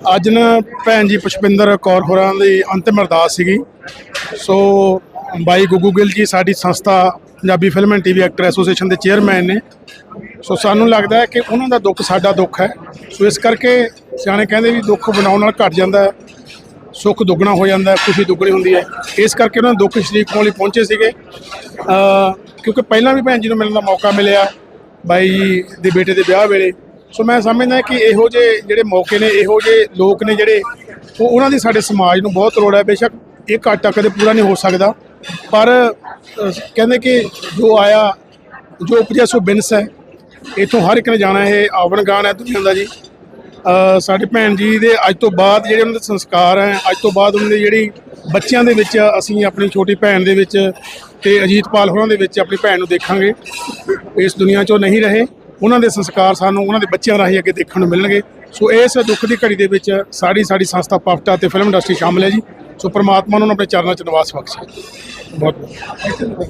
ਅੱਜ ਨਾ ਭੈਣ ਜੀ ਪੁਸ਼ਪਿੰਦਰ ਕੌਰ ਹੋਰਾਂ ਦੀ ਅੰਤਿਮ ਅਰਦਾਸ ਸੀਗੀ। ਸੋ ਬਾਈ ਗੁੱਗੂ ਗਿੱਲ ਜੀ ਸਾਡੀ ਸੰਸਥਾ, Punjabi film and TV actor association ਦੇ ਚੇਅਰਮੈਨ ਨੇ। ਸੋ ਸਾਨੂੰ ਲੱਗਦਾ ਹੈ ਕਿ ਉਹਨਾਂ ਦਾ ਦੁੱਖ ਸਾਡਾ ਦੁੱਖ ਹੈ। ਸੋ ਇਸ ਕਰਕੇ ਸਿਆਣੇ ਕਹਿੰਦੇ ਵੀ ਦੁੱਖ ਬਣਾਉਣ ਨਾਲ ਘਟ ਜਾਂਦਾ ਹੈ, ਸੁੱਖ ਦੁੱਗਣਾ ਹੋ ਜਾਂਦਾ ਹੈ, ਖੁਸ਼ੀ ਦੁੱਗਣੀ ਹੁੰਦੀ ਹੈ। ਇਸ ਕਰਕੇ ਉਹਨਾਂ ਨੇ ਦੁੱਖ ਸ਼ਰੀਕ ਹੋਣ ਲਈ ਪਹੁੰਚੇ ਸੀਗੇ। ਕਿਉਂਕਿ ਪਹਿਲਾਂ ਵੀ ਭੈਣ ਜੀ ਨੂੰ ਮਿਲਣ ਦਾ ਮੌਕਾ ਮਿਲਿਆ, ਬਾਈ ਜੀ ਦੇ ਬੇਟੇ ਦੇ ਵਿਆਹ ਵੇਲੇ। ਸੋ ਮੈਂ ਸਮਝਦਾ ਕਿ ਇਹੋ ਜਿਹੇ ਜਿਹੜੇ ਮੌਕੇ ਨੇ, ਇਹੋ ਜਿਹੇ ਲੋਕ ਨੇ ਜਿਹੜੇ, ਉਹ ਉਹਨਾਂ ਦੀ ਸਾਡੇ ਸਮਾਜ ਨੂੰ ਬਹੁਤ ਲੋੜ ਹੈ। ਬੇਸ਼ੱਕ ਇਹ ਘਾਟਾ ਕਦੇ ਪੂਰਾ ਨਹੀਂ ਹੋ ਸਕਦਾ। ਪਰ ਕਹਿੰਦੇ ਕਿ ਜੋ ਆਇਆ, ਜੋ ਉਪਜਿਆ, ਸੋ ਬਿੰਸ ਹੈ। ਇਥੋਂ ਹਰ ਇੱਕ ਨੇ ਜਾਣਾ ਇਹ ਆਵਣ ਗਾਣ ਹੈ ਦੁਨੀਆ ਦਾ ਜੀ। ਸਾਡੇ ਭੈਣ ਜੀ ਦੇ ਅੱਜ ਤੋਂ ਬਾਅਦ ਜਿਹੜੇ ਉਹਨਾਂ ਦੇ ਸੰਸਕਾਰ ਹੈ, ਅੱਜ ਤੋਂ ਬਾਅਦ ਉਹਨਾਂ ਦੇ ਜਿਹੜੀ ਬੱਚਿਆਂ ਦੇ ਵਿੱਚ ਅਸੀਂ ਆਪਣੀ ਛੋਟੀ ਭੈਣ ਦੇ ਵਿੱਚ ਤੇ ਅਜੀਤਪਾਲ ਹੋਰਾਂ ਦੇ ਵਿੱਚ ਆਪਣੀ ਭੈਣ ਨੂੰ ਦੇਖਾਂਗੇ। ਇਸ ਦੁਨੀਆ 'ਚੋਂ ਨਹੀਂ ਰਹੇ। ਉਹਨਾਂ ਦੇ ਸੰਸਕਾਰ ਸਾਨੂੰ ਉਹਨਾਂ ਦੇ ਬੱਚਿਆਂ ਰਾਹੀਂ ਅੱਗੇ ਦੇਖਣ ਨੂੰ ਮਿਲਣਗੇ। ਸੋ ਇਸ ਦੁੱਖ ਦੀ ਘੜੀ ਦੇ ਵਿੱਚ ਸਾਡੀ ਸਾਡੀ ਸੰਸਥਾ ਪਫਟਾ ਤੇ ਫਿਲਮ ਇੰਡਸਟਰੀ ਸ਼ਾਮਲ ਹੈ ਜੀ। ਸੋ ਪ੍ਰਮਾਤਮਾ ਨੂੰ ਆਪਣੇ ਚਰਨਾਂ 'ਚ ਨਿਵਾਸ ਬਖਸ਼ੇ। ਬਹੁਤ ਬਹੁਤ